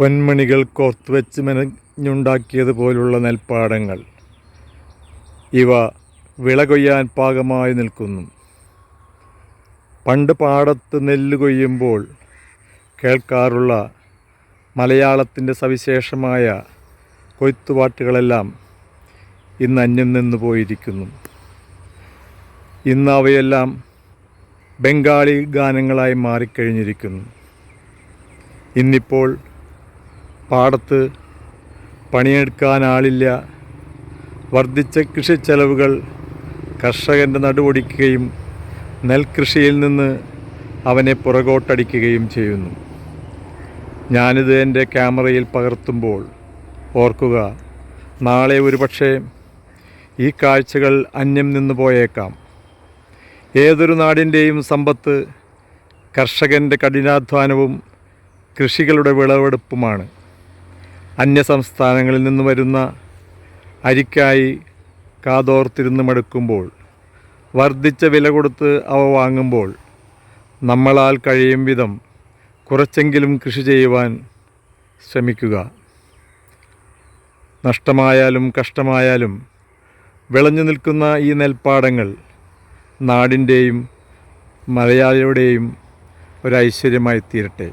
പൊന്മണികൾ കോർത്തുവെച്ച് മെനഞ്ഞുണ്ടാക്കിയതുപോലുള്ള നെൽപ്പാടങ്ങൾ. ഇവ വിള കൊയ്യാൻ പാകമായി നിൽക്കുന്നു. പണ്ട് പാടത്ത് നെല്ല് കൊയ്യുമ്പോൾ കേൾക്കാറുള്ള മലയാളത്തിന്റെ സവിശേഷമായ കൊയ്ത്തുപാട്ടുകളെല്ലാം ഇന്ന് അന്യം നിന്ന് പോയിരിക്കുന്നു. ഇന്ന് അവയെല്ലാം ബംഗാളി ഗാനങ്ങളായി മാറിക്കഴിഞ്ഞിരിക്കുന്നു. ഇന്നിപ്പോൾ പാടത്ത് പണിയെടുക്കാൻ ആളില്ല. വർദ്ധിച്ച കൃഷി ചെലവുകൾ കർഷകന്റെ നടുവൊടിക്കുകയും നെൽകൃഷിയിൽ നിന്ന് അവനെ പുറകോട്ടടിക്കുകയും ചെയ്യുന്നു. ഞാനിത് എന്റെ ക്യാമറയിൽ പകർത്തുമ്പോൾ ഓർക്കുക നാളെ ഒരുപക്ഷെ ഈ കാഴ്ചകൾ അന്യം നിന്ന് പോയേക്കാം. ഏതൊരു നാടിന്റെയും സമ്പത്ത് കർഷകന്റെ കഠിനാധ്വാനവും കൃഷികളുടെ വിളവെടുപ്പുമാണ്. അന്യസംസ്ഥാനങ്ങളിൽ നിന്ന് വരുന്ന അരിക്കായി കാതോർത്തിരുന്ന് മടുക്കുമ്പോൾ വർദ്ധിച്ച വില കൊടുത്ത് അവ വാങ്ങുമ്പോൾ നമ്മളാൽ കഴിയും വിധം കുറച്ചെങ്കിലും കൃഷി ചെയ്യുവാൻ ശ്രമിക്കുക. നഷ്ടമായാലും കഷ്ടമായാലും വിളഞ്ഞു നിൽക്കുന്ന ഈ നെൽപ്പാടങ്ങൾ നാടിന്റെയും മലയാളിയുടെയും ഒരു ഐശ്വര്യമായി തീരട്ടെ